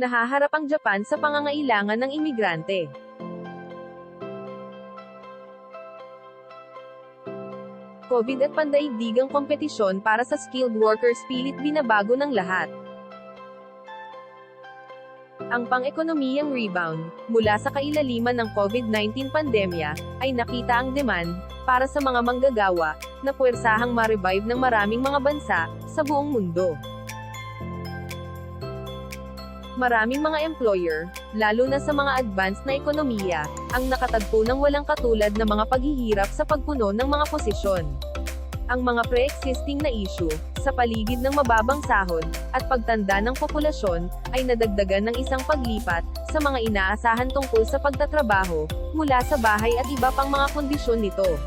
Nahaharap ang Japan sa pangangailangan ng imigrante. COVID at pandaigdigang kompetisyon para sa skilled workers pilit binabago ng lahat. Ang pang-ekonomiyang rebound, mula sa kailaliman ng COVID-19 pandemya, ay nakita ang demand, para sa mga manggagawa, na puwersahang ma-revive ng maraming mga bansa, sa buong mundo. Maraming mga employer, lalo na sa mga advanced na ekonomiya, ang nakatagpo ng walang katulad na mga paghihirap sa pagpuno ng mga posisyon. Ang mga pre-existing na issue, sa paligid ng mababang sahod, at pagtanda ng populasyon, ay nadagdagan ng isang paglipat, sa mga inaasahan tungkol sa pagtatrabaho, mula sa bahay at iba pang mga kondisyon nito.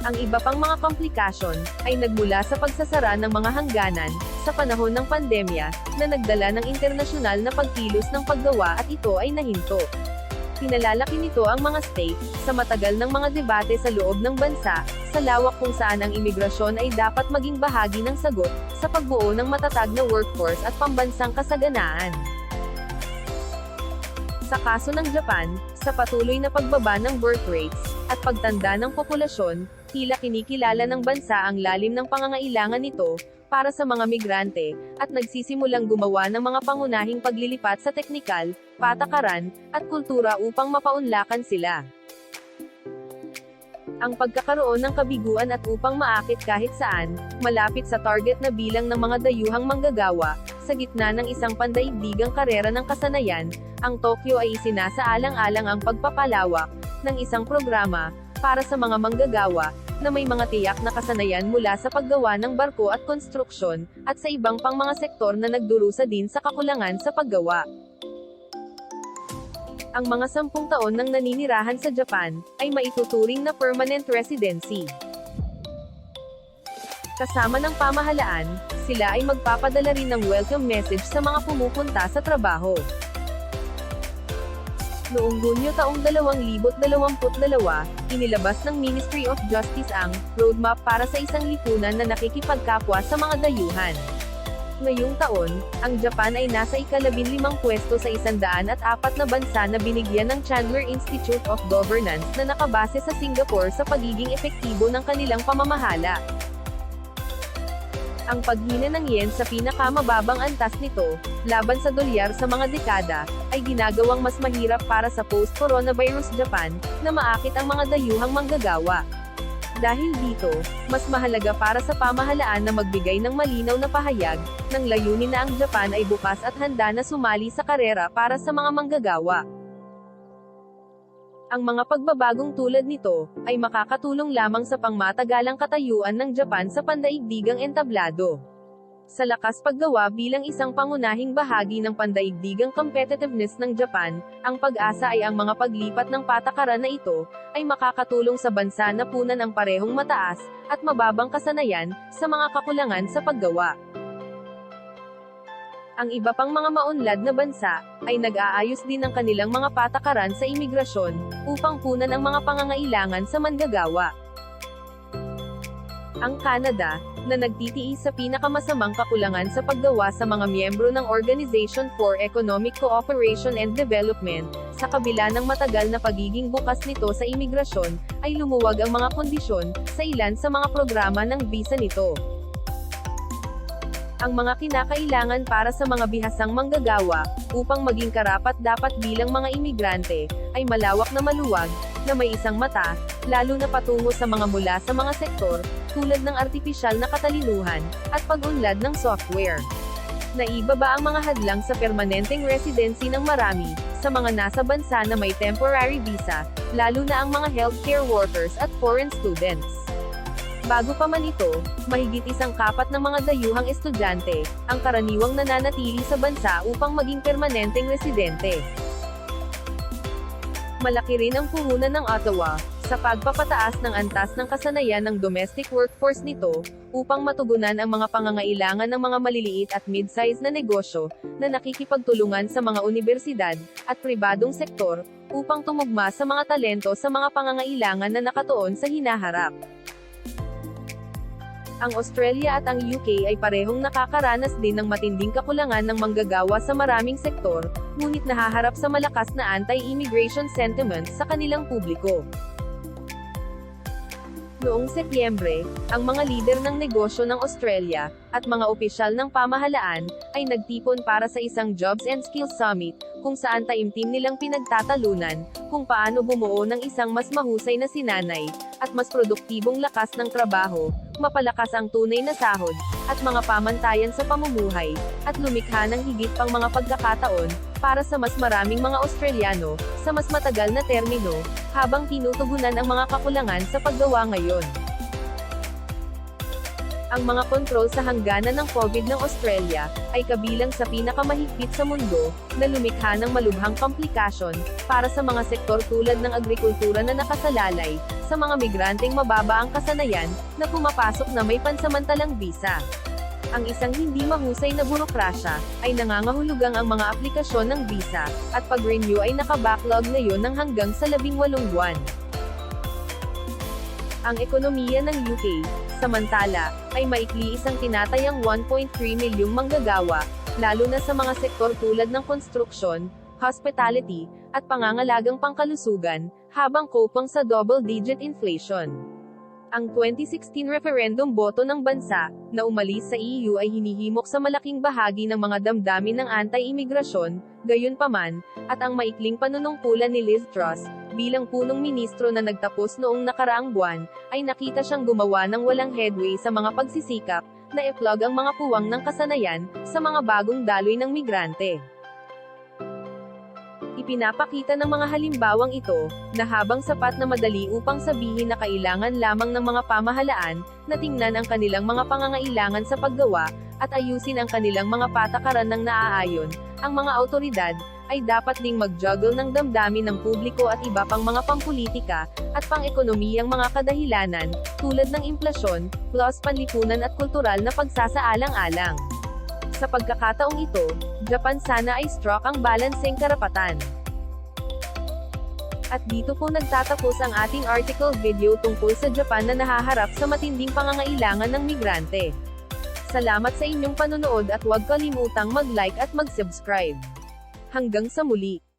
Ang iba pang mga komplikasyon, ay nagmula sa pagsasara ng mga hangganan, sa panahon ng pandemya, na nagdala ng internasyonal na pagkilos ng paggawa at ito ay nahinto. Pinalalaki nito ang mga stake, sa matagal ng mga debate sa loob ng bansa, sa lawak kung saan ang imigrasyon ay dapat maging bahagi ng sagot, sa pagbuo ng matatag na workforce at pambansang kasaganaan. Sa kaso ng Japan, sa patuloy na pagbaba ng birth rates, at pagtanda ng populasyon, tila kinikilala ng bansa ang lalim ng pangangailangan nito, para sa mga migrante, at nagsisimulang gumawa ng mga pangunahing paglilipat sa teknikal, patakaran, at kultura upang mapaunlakan sila. Ang pagkakaroon ng kabiguan at upang maakit kahit saan, malapit sa target na bilang ng mga dayuhang manggagawa, sa gitna ng isang pandaigdigang karera ng kasanayan, ang Tokyo ay isinasaalang-alang ang pagpapalawak, ng isang programa, para sa mga manggagawa, na may mga tiyak na kasanayan mula sa paggawa ng barko at konstruksyon, at sa ibang pang mga sektor na nagdurusa din sa kakulangan sa paggawa. Ang mga sampung taon ng naninirahan sa Japan, ay maituturing na permanent residency. Kasama ng pamahalaan, sila ay magpapadala rin ng welcome message sa mga pumupunta sa trabaho. Noong Hunyo taong 2022, inilabas ng Ministry of Justice ang roadmap para sa isang lipunan na nakikipagkapwa sa mga dayuhan. Ngayong taon, ang Japan ay nasa ikalabinlimang pwesto sa isandaan at apat na bansa na binigyan ng Chandler Institute of Governance na nakabase sa Singapore sa pagiging epektibo ng kanilang pamamahala. Ang paghina ng yen sa pinakamababang antas nito, laban sa dolyar sa mga dekada, ay ginagawang mas mahirap para sa post-coronavirus Japan, na maakit ang mga dayuhang manggagawa. Dahil dito, mas mahalaga para sa pamahalaan na magbigay ng malinaw na pahayag, ng layunin na ang Japan ay bukas at handa na sumali sa karera para sa mga manggagawa. Ang mga pagbabagong tulad nito, ay makakatulong lamang sa pangmatagalang katayuan ng Japan sa pandaigdigang entablado. Sa lakas paggawa bilang isang pangunahing bahagi ng pandaigdigang competitiveness ng Japan, ang pag-asa ay ang mga paglipat ng patakaran na ito, ay makakatulong sa bansa na punan ang parehong mataas, at mababang kasanayan, sa mga kakulangan sa paggawa. Ang iba pang mga maunlad na bansa, ay nag-aayos din ng kanilang mga patakaran sa imigrasyon, upang punan ang mga pangangailangan sa manggagawa. Ang Canada, na nagtitiis sa pinakamasamang kakulangan sa paggawa sa mga miyembro ng Organization for Economic Cooperation and Development, sa kabila ng matagal na pagiging bukas nito sa imigrasyon, ay lumuwag ang mga kondisyon, sa ilan sa mga programa ng visa nito. Ang mga kinakailangan para sa mga bihasang manggagawa, upang maging karapat dapat bilang mga imigrante, ay malawak na maluwag, na may isang mata, lalo na patungo sa mga mula sa mga sektor, tulad ng artipisyal na katalinuhan, at pag-unlad ng software. Naibaba ang mga hadlang sa permanenteng residency ng marami, sa mga nasa bansa na may temporary visa, lalo na ang mga healthcare workers at foreign students. Bago pa man ito, mahigit isang kapat ng mga dayuhang estudyante, ang karaniwang nananatili sa bansa upang maging permanenteng residente. Malaki rin ang puhunan ng Ottawa, sa pagpapataas ng antas ng kasanayan ng domestic workforce nito, upang matugunan ang mga pangangailangan ng mga maliliit at mid-size na negosyo, na nakikipagtulungan sa mga universidad, at pribadong sektor, upang tumugma sa mga talento sa mga pangangailangan na nakatuon sa hinaharap. Ang Australia at ang UK ay parehong nakakaranas din ng matinding kakulangan ng manggagawa sa maraming sektor, ngunit nahaharap sa malakas na anti-immigration sentiment sa kanilang publiko. Noong Setyembre, ang mga lider ng negosyo ng Australia, at mga opisyal ng pamahalaan, ay nagtipon para sa isang Jobs and Skills Summit, kung saan taimtim nilang pinagtatalunan, kung paano bumuo ng isang mas mahusay na sinanay, at mas produktibong lakas ng trabaho, mapalakas ang tunay na sahod, at mga pamantayan sa pamumuhay, at lumikha ng higit pang mga pagkakataon, para sa mas maraming mga Australiano, sa mas matagal na termino, habang tinutugunan ang mga kakulangan sa paggawa ngayon. Ang mga kontrol sa hangganan ng COVID ng Australia, ay kabilang sa pinakamahigpit sa mundo, na lumikha ng malubhang komplikasyon, para sa mga sektor tulad ng agrikultura na nakasalalay, sa mga migranteng mababa ang kasanayan, na pumapasok na may pansamantalang visa. Ang isang hindi mahusay na burokrasya, ay nangangahulugang ang mga aplikasyon ng visa, at pag-renew ay nakabacklog ngayon ng hanggang sa 18 buwan. Ang ekonomiya ng UK, samantala, ay maikli isang tinatayang 1.3 milyong manggagawa, lalo na sa mga sektor tulad ng konstruksyon, hospitality, at pangangalagang pangkalusugan, habang kopang sa double-digit inflation. Ang 2016 referendum boto ng bansa, na umalis sa EU ay hinihimok sa malaking bahagi ng mga damdamin ng anti-imigrasyon, gayunpaman, at ang maikling panunungkulan ni Liz Truss, bilang punong ministro na nagtapos noong nakaraang buwan, ay nakita siyang gumawa ng walang headway sa mga pagsisikap, na i-plug ang mga puwang ng kasanayan, sa mga bagong daloy ng migrante. Ipinapakita ng mga halimbawang ito, na habang sapat na madali upang sabihin na kailangan lamang ng mga pamahalaan, na tingnan ang kanilang mga pangangailangan sa paggawa, at ayusin ang kanilang mga patakaran ng naaayon, ang mga autoridad, ay dapat ding mag-juggle ng damdamin ng publiko at iba pang mga pampolitika, at pang-ekonomiyang mga kadahilanan, tulad ng implasyon, plus panlipunan at kultural na pagsasaalang-alang. Sa pagkakataong ito, Japan sana ay struck ang balancing karapatan. At dito po nagtatapos ang ating article video tungkol sa Japan na nahaharap sa matinding pangangailangan ng migrante. Salamat sa inyong panonood at huwag kalimutang mag-like at mag-subscribe. Hanggang sa muli!